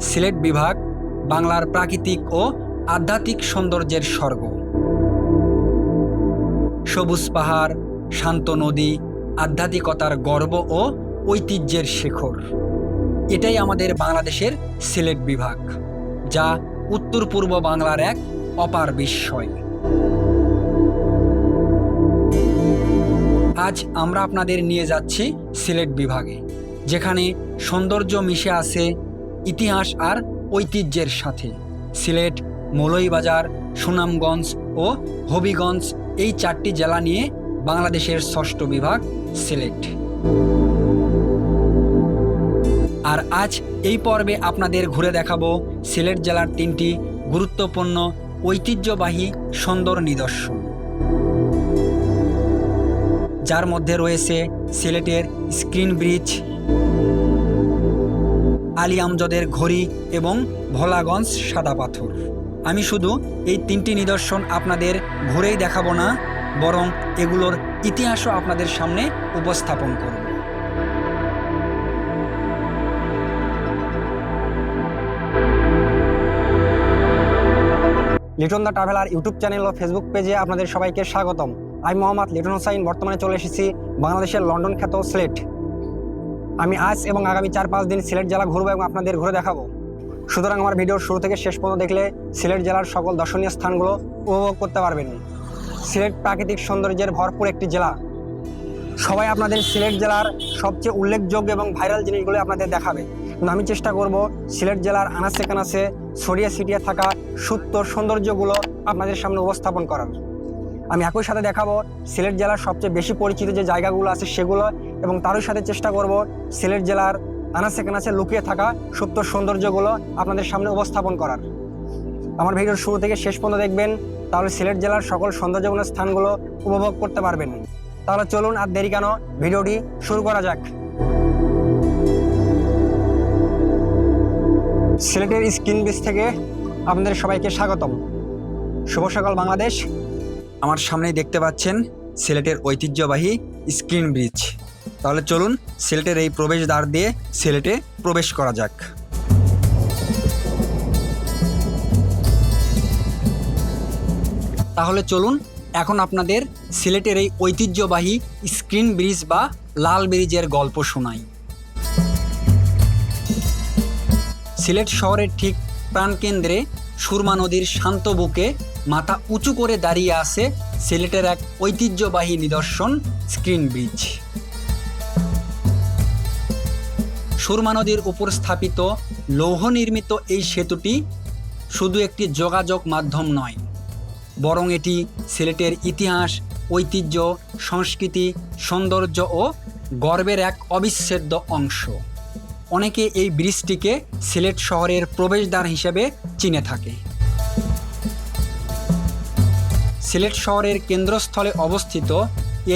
সিলেট বিভাগ, বাংলার প্রাকৃতিক ও আধ্যাত্মিক সৌন্দর্যের স্বর্গ। সবুজ পাহাড়, শান্ত নদী, আধ্যাত্মিকতার গর্ব ও ঐতিহ্যের শেখর। এটাই আমাদের বাংলাদেশের সিলেট বিভাগ, যা উত্তর পূর্ব বাংলার এক অপার বিস্ময়। আজ আমরা আপনাদের নিয়ে যাচ্ছি সিলেট বিভাগে, যেখানে সৌন্দর্য মিশে আছে ইতিহাস আর ঐতিহ্যের সাথে। সিলেট মৌলইবাজার সুনামগঞ্জ ও হবিগঞ্জ এই চারটি জেলা নিয়ে বাংলাদেশের ষষ্ঠ বিভাগ সিলেট। আর আজ এই পর্বে আপনাদের ঘুরে দেখাবো সিলেট জেলার তিনটি গুরুত্বপূর্ণ, ঐতিহ্যবাহী সুন্দর নিদর্শন। যার মধ্যে রয়েছে সিলেটের স্ক্রিন ব্রিজ আলী আমজদের ঘড়ি এবং ভোলাগঞ্জ সাদা পাথর। আমি শুধু এই তিনটি নিদর্শন আপনাদের ঘুরেই দেখাবো না, বরং এগুলোর ইতিহাসও আপনাদের সামনে উপস্থাপন করব। Liton the traveller YouTube channel O Facebook পেজে আপনাদের সবাইকে স্বাগতম। আমি মোহাম্মদ লিটন হোসাইন, বর্তমানে চলে এসেছি বাংলাদেশের লন্ডন খ্যাত সিলেট। আমি আজ এবং আগামী চার পাঁচ দিন সিলেট জেলা ঘুরবো এবং আপনাদের ঘুরে দেখাবো। সুতরাং আমার ভিডিওর শুরু থেকে শেষ পর্যন্ত দেখলে সিলেট জেলার সকল দর্শনীয় স্থানগুলো উপভোগ করতে পারবেন। সিলেট প্রাকৃতিক সৌন্দর্যের ভরপুর একটি জেলা। সবাই আপনাদের সিলেট জেলার সবচেয়ে উল্লেখযোগ্য এবং ভাইরাল জিনিসগুলো আপনাদের দেখাবে। কিন্তু আমি চেষ্টা করব সিলেট জেলার আনাচে কানাচে ছড়িয়ে ছিটিয়ে থাকা সুপ্ত সৌন্দর্যগুলো আপনাদের সামনে উপস্থাপন করার। আমি একই সাথে দেখাবো সিলেট জেলার সবচেয়ে বেশি পরিচিত যে জায়গাগুলো আছে সেগুলো এবং তারই সাথে চেষ্টা করব সিলেট জেলার আনাচে কানাচে লুকিয়ে থাকা সুপ্ত সৌন্দর্যগুলো আপনাদের সামনে উপস্থাপন করার। আমার ভিডিওর শুরু থেকে শেষ পর্যন্ত দেখবেন, তাহলে সিলেট জেলার সকল সৌন্দর্যপূর্ণ স্থানগুলো উপভোগ করতে পারবেন। তাহলে চলুন আর দেরি কেন, ভিডিওটি শুরু করা যাক। সিলেটের স্ক্রিন বিচ থেকে আপনাদের সবাইকে স্বাগতম। শুভ সকাল বাংলাদেশ। আমার সামনেই দেখতে পাচ্ছেন সিলেটের ঐতিহ্যবাহী স্ক্রিন ব্রিজ তাহলে চলুন সিলেটের এই প্রবেশদ্বার দিয়ে সিলেটে প্রবেশ করা যাক। তাহলে চলুন এখন আপনাদের সিলেটের এই ঐতিহ্যবাহী স্ক্রিন ব্রিজ বা লাল ব্রিজের গল্প শোনাই। সিলেট শহরের ঠিক প্রাণকেন্দ্রে সুরমা নদীর শান্ত বুকে মাথা উঁচু করে দাঁড়িয়ে আছে সিলেটের এক ঐতিহ্যবাহী নিদর্শন স্ক্রিন ব্রিজ। সুরমা নদীর উপর স্থাপিত লৌহ নির্মিত এই সেতুটি শুধু একটি যোগাযোগ মাধ্যম নয়, বরং এটি সিলেটের ইতিহাস, ঐতিহ্য, সংস্কৃতি, সৌন্দর্য ও গর্বের এক অবিচ্ছেদ্য অংশ। অনেকে এই ব্রিজটিকে সিলেট শহরের প্রবেশদ্বার হিসেবে চিনে থাকে। সিলেট শহরের কেন্দ্রস্থলে অবস্থিত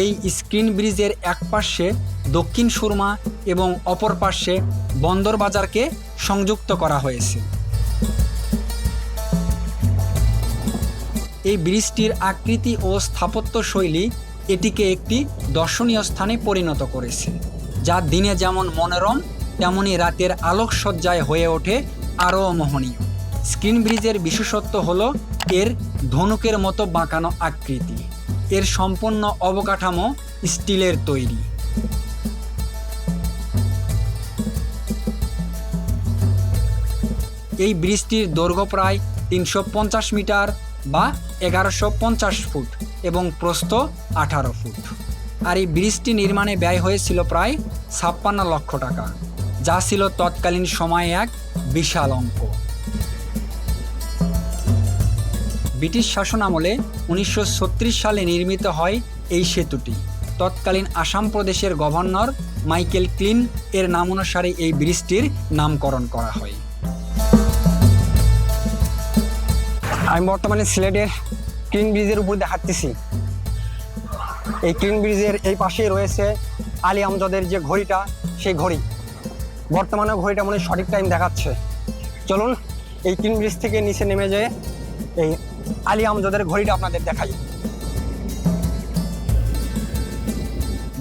এই স্ক্রিন ব্রিজের এক পাশে দক্ষিণ সুরমা এবং অপর পাশে বন্দর বাজারকে সংযুক্ত করা হয়েছে। এই ব্রিজটির আকৃতি ও স্থাপত্য শৈলী এটিকে একটি দর্শনীয় স্থানে পরিণত করেছে, যা দিনে যেমন মনোরম, তেমনি রাতের আলোকসজ্জায় হয়ে ওঠে আরও মোহনীয়। স্ক্রিন ব্রিজের বিশেষত্ব হল এর ধনুকের মতো বাঁকানো আকৃতি। এর সম্পূর্ণ অবকাঠামো স্টিলের তৈরি। এই ব্রিজটির দৈর্ঘ্য প্রায় তিনশো পঞ্চাশ মিটার বা এগারোশো ফুট এবং প্রস্থ আঠারো ফুট। আর এই ব্রিজটি নির্মাণে ব্যয় হয়েছিল প্রায় ছাপ্পান্ন লক্ষ টাকা, যা ছিল তৎকালীন সময়ে এক বিশাল অঙ্ক। ব্রিটিশ শাসন আমলে উনিশশো ছত্রিশ সালে নির্মিত হয় এই সেতুটি। তৎকালীন আসাম প্রদেশের গভর্নর মাইকেল ক্লিন এর নাম অনুসারে এই ব্রিজটির নামকরণ করা হয়। আমি বর্তমানে সিলেটের ক্লিন ব্রিজের উপর দেখাচ্ছি এই ক্লিন ব্রিজের এই পাশেই রয়েছে আলী আমজদের যে ঘড়িটা, সেই ঘড়ি। বর্তমানে ঘড়িটা মনে সঠিক টাইম দেখাচ্ছে। চলুন এই ক্লিন ব্রিজ থেকে নিচে নেমে যেয়ে এই আলী আমজদের ঘড়িটা আপনাদের দেখাই।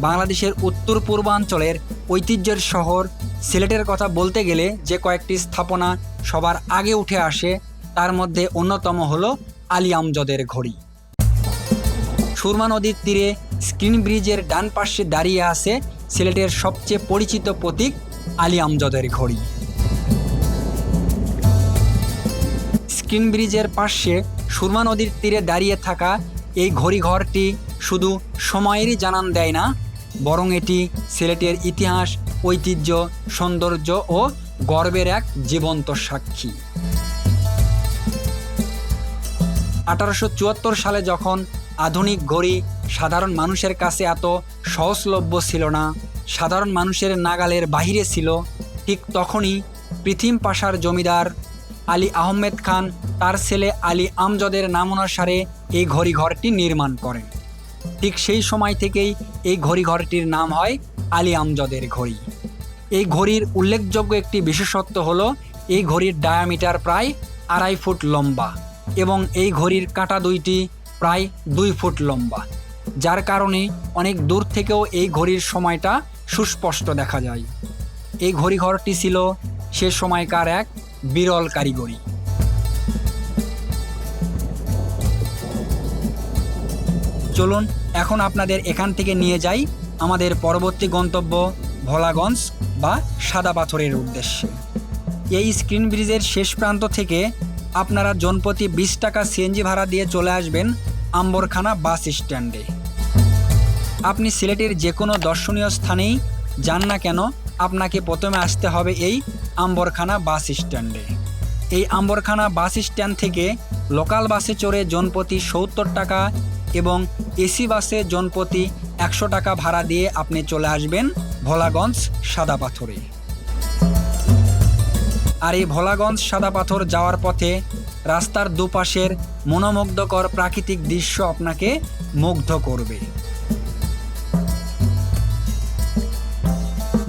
বাংলাদেশের উত্তর পূর্বাঞ্চলের ঐতিহ্যের শহর সিলেটের কথা বলতে গেলে যে কয়েকটি স্থাপনা সবার আগে উঠে আসে তার মধ্যে অন্যতম হল আলী আমজদের ঘড়ি। সুরমা নদীর তীরে স্ক্রিন ব্রিজের ডান পাশে দাঁড়িয়ে আছে সিলেটের সবচেয়ে পরিচিত প্রতীক আলী আমজদের ঘড়ি। স্ক্রিন ব্রিজের পাশে সুরমা নদীর তীরে দাঁড়িয়ে থাকা এই ঘড়িঘরটি শুধু সময়েরই জানান দেয় না, বরং এটি সিলেটের ইতিহাস, ঐতিহ্য, সৌন্দর্য ও গর্বের এক জীবন্ত সাক্ষী। আঠারোশো চুয়াত্তর সালে যখন আধুনিক ঘড়ি সাধারণ মানুষের কাছে এত সহজলভ্য ছিল না, সাধারণ মানুষের নাগালের বাহিরে ছিল, ঠিক তখনই পৃথিম পাশার জমিদার আলী আহমেদ খান তার ছেলে আলী আমজদের নাম অনুসারে এই ঘড়িঘরটি নির্মাণ করেন। ঠিক সেই সময় থেকেই এই ঘড়িঘরটির নাম হয় আলী আমজদের ঘড়ি। এই ঘড়ির উল্লেখযোগ্য একটি বিশেষত্ব হলো, এই ঘড়ির ডায়ামিটার প্রায় আড়াই ফুট লম্বা। এবং এই ঘড়ির কাঁটা দুইটি প্রায় দুই ফুট লম্বা, যার কারণে অনেক দূর থেকেও এই ঘড়ির সময়টা সুস্পষ্ট দেখা যায়। এই ঘড়িঘরটি ছিল সে সময়কার এক বিরল কারিগরি। চলুন, এখন আপনাদের এখান থেকে নিয়ে যাই আমাদের পরবর্তী গন্তব্য ভোলাগঞ্জ বা সাদা পাথরের উদ্দেশ্যে। এই স্ক্রিন ব্রিজের শেষ প্রান্ত থেকে আপনারা জনপ্রতি বিশ টাকা সিএনজি ভাড়া দিয়ে চলে আসবেন আম্বরখানা বাস স্ট্যান্ডে। আপনি সিলেটের যে কোনো দর্শনীয় স্থানেই যান না কেন, আপনাকে প্রথমে আসতে হবে এই আম্বরখানা বাস স্ট্যান্ডে। এই আম্বরখানা বাস স্ট্যান্ড থেকে লোকাল বাসে চড়ে জনপ্রতি সত্তর টাকা এবং এসি বাসে জনপ্রতি একশো টাকা ভাড়া দিয়ে আপনি চলে আসবেন ভোলাগঞ্জ সাদা পাথরে। আর এই ভোলাগঞ্জ সাদা পাথর যাওয়ার পথে রাস্তার দুপাশের মনোমুগ্ধকর প্রাকৃতিক দৃশ্য আপনাকে মুগ্ধ করবে।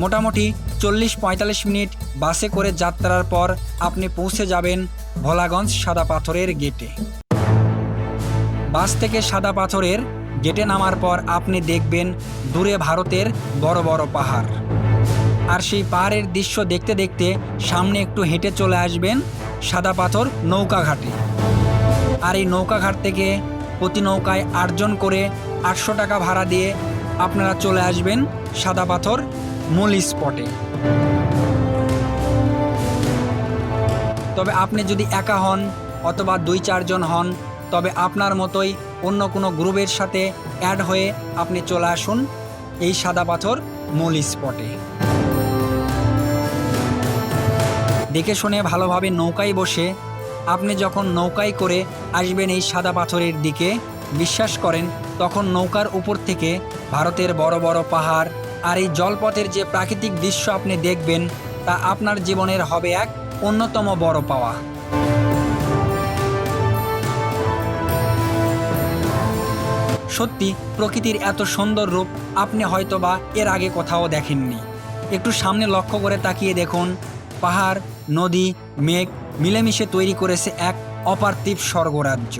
মোটামুটি চল্লিশ পঁয়তাল্লিশ মিনিট বাসে করে যাত্রার পর আপনি পৌঁছে যাবেন ভোলাগঞ্জ সাদা পাথরের গেটে। বাস থেকে সাদা পাথরের গেটে নামার পর আপনি দেখবেন দূরে ভারতের বড় বড় পাহাড়। আর সেই পাহাড়ের দৃশ্য দেখতে দেখতে সামনে একটু হেঁটে চলে আসবেন সাদা পাথর নৌকাঘাটে। আর এই নৌকাঘাট থেকে প্রতি নৌকায় আটজন করে আটশো টাকা ভাড়া দিয়ে আপনারা চলে আসবেন সাদা পাথর মূল স্পটে। তবে আপনি যদি একা হন অথবা দুই চারজন হন, তবে আপনার মতোই অন্য কোনো গ্রুপের সাথে অ্যাড হয়ে আপনি চলে আসুন এই সাদা পাথর মূল স্পটে। দেখে শুনে ভালোভাবে নৌকায় বসে আপনি যখন নৌকায় করে আসবেন এই সাদা পাথরের দিকে, বিশ্বাস করেন তখন নৌকার উপর থেকে ভারতের বড় বড় পাহাড় আর এই জলপথের যে প্রাকৃতিক দৃশ্য আপনি দেখবেন, তা আপনার জীবনের হবে এক অন্যতম বড় পাওয়া। সত্যি, প্রকৃতির এত সুন্দর রূপ আপনি হয়তোবা এর আগে কোথাও দেখেননি। একটু সামনে লক্ষ্য করে তাকিয়ে দেখুন, পাহাড় নদী, মেঘ মিলেমিশে তৈরি করেছে এক অপার্থিব স্বর্গরাজ্য।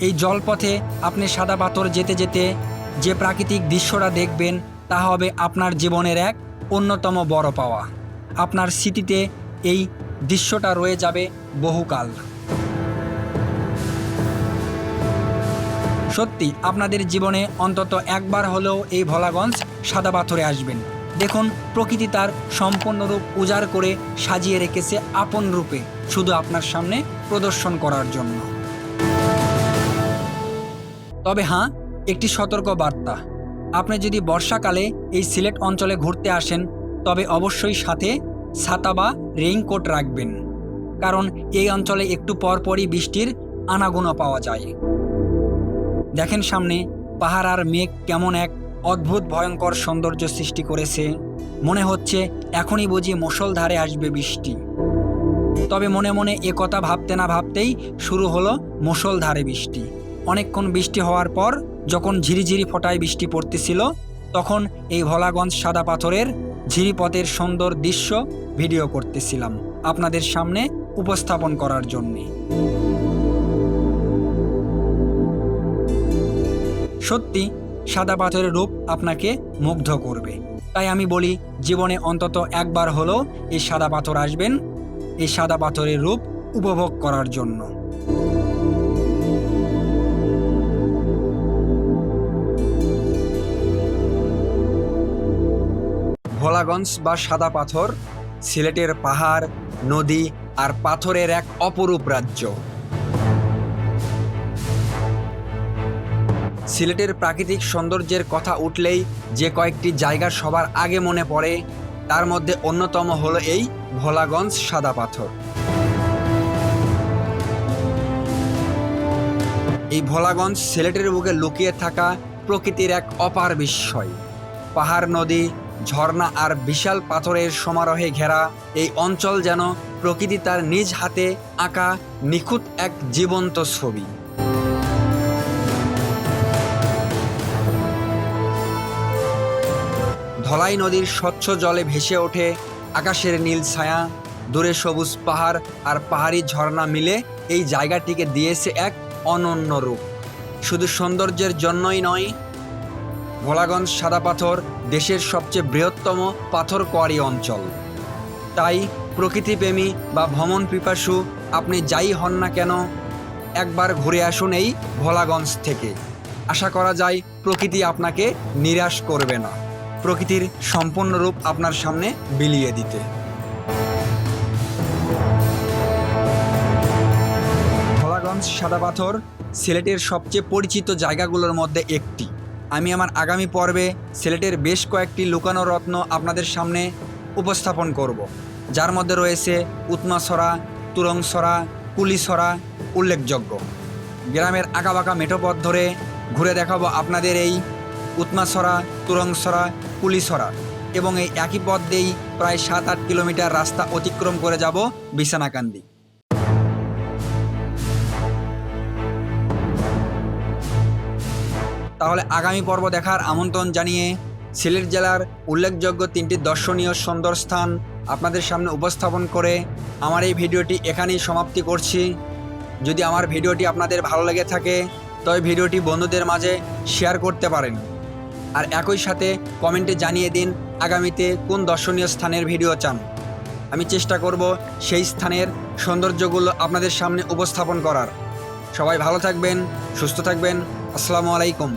এই জলপথে আপনি সাদা পাথর যেতে যেতে যে প্রাকৃতিক দৃশ্যটা দেখবেন, তা হবে আপনার জীবনের এক অন্যতম বড় পাওয়া। আপনার স্মৃতিতে এই দৃশ্যটা রয়ে যাবে বহুকাল। সত্যি, আপনাদের জীবনে অন্তত একবার হলেও এই ভোলাগঞ্জ সাদা পাথরে আসবেন। দেখুন, প্রকৃতি তার সম্পূর্ণ রূপ উজাড় করে সাজিয়ে রেখেছে আপন রূপে, শুধু আপনার সামনে প্রদর্শন করার জন্য। তবে হ্যাঁ একটি সতর্ক বার্তা। আপনি যদি বর্ষাকালে এই সিলেট অঞ্চলে ঘুরতে আসেন, তবে অবশ্যই সাথে ছাতা বা রেইনকোট রাখবেন, কারণ এই অঞ্চলে একটু পরপরই বৃষ্টির আনাগোনা পাওয়া যায়। দেখেন সামনে, পাহাড় আর মেঘ কেমন এক অদ্ভুত, ভয়ঙ্কর সৌন্দর্য সৃষ্টি করেছে। মনে হচ্ছে এখনই বুঝি মুষলধারে আসবে বৃষ্টি। তবে মনে মনে এ কথা ভাবতে না ভাবতেই শুরু হলো মুষলধারে বৃষ্টি। অনেকক্ষণ বৃষ্টি হওয়ার পর যখন ঝিরিঝিরি ফোটায় বৃষ্টি পড়তেছিল, তখন এই ভোলাগঞ্জ সাদা পাথরের ঝিরিপথের সুন্দর দৃশ্য ভিডিও করতেছিলাম আপনাদের সামনে উপস্থাপন করার জন্যে। সত্যি সাদা পাথরের রূপ আপনাকে মুগ্ধ করবে। তাই আমি বলি, জীবনে অন্তত একবার হলেও এই সাদা পাথর আসবেন, এই সাদা পাথরের রূপ উপভোগ করার জন্য। ভোলাগঞ্জ বা সাদা পাথর সিলেটের পাহাড়, নদী আর পাথরের এক অপরূপ রাজ্য। সিলেটের প্রাকৃতিক সৌন্দর্যের কথা উঠলেই যে কয়েকটি জায়গা সবার আগে মনে পড়ে, তার মধ্যে অন্যতম হলো এই ভোলাগঞ্জ সাদা পাথর। এই ভোলাগঞ্জ সিলেটের বুকে লুকিয়ে থাকা প্রকৃতির এক অপার বিস্ময়। পাহাড়, নদী, ঝর্ণা আর বিশাল পাথরের সমারোহে ঘেরা এই অঞ্চল যেন প্রকৃতি তার নিজ হাতে আঁকা নিখুঁত এক জীবন্ত ছবি। ধলাই নদীর স্বচ্ছ জলে ভেসে ওঠে আকাশের নীল ছায়া। দূরে সবুজ পাহাড় আর পাহাড়ি ঝর্ণা মিলে এই জায়গাটিকে দিয়েছে এক অনন্য রূপ। শুধু সৌন্দর্যের জন্যই নয়, ভোলাগঞ্জ সাদা পাথর দেশের সবচেয়ে বৃহত্তম পাথর কোয়ারি অঞ্চল। তাই প্রকৃতিপ্রেমী বা ভ্রমণ পিপাসু আপনি যাই হন না কেন, একবার ঘুরে আসুন এই ভোলাগঞ্জ থেকে। আশা করা যায় প্রকৃতি আপনাকে নিরাশ করবে না। প্রকৃতির সম্পূর্ণ রূপ আপনার সামনে বিলিয়ে দিতে। ভোলাগঞ্জ সাদা পাথর সিলেটের সবচেয়ে পরিচিত জায়গাগুলোর মধ্যে একটি। আমি আমার আগামী পর্বে সিলেটের বেশ কয়েকটি লুকানো রত্ন আপনাদের সামনে উপস্থাপন করব। যার মধ্যে রয়েছে উৎমাছড়া, তুরংছড়া, কুলিছড়া উল্লেখযোগ্য। গ্রামের আঁকাবাঁকা মেঠোপথ ধরে ঘুরে দেখাবো আপনাদের এই উৎমাছড়া তুরংছড়া, কুলিছড়া এবং এই একই পথ দিয়েই প্রায় সাত আট কিলোমিটার রাস্তা অতিক্রম করে যাব বিছানাকান্দি। তাহলে আগামী পর্ব দেখার আমন্ত্রণ জানিয়ে সিলেট জেলার উল্লেখযোগ্য তিনটি দর্শনীয় সুন্দর স্থান আপনাদের সামনে উপস্থাপন করে আমার এই ভিডিওটি এখানেই সমাপ্তি করছি। যদি আমার ভিডিওটি আপনাদের ভালো লেগে থাকে, তবে ভিডিওটি বন্ধুদের মাঝে শেয়ার করতে পারেন। আর একই সাথে কমেন্টে জানিয়ে দিন আগামীতে কোন দর্শনীয় স্থানের ভিডিও চান। আমি চেষ্টা করব সেই স্থানের সৌন্দর্যগুলো আপনাদের সামনে উপস্থাপন করার। সবাই ভালো থাকবেন, সুস্থ থাকবেন। আসসালামু আলাইকুম।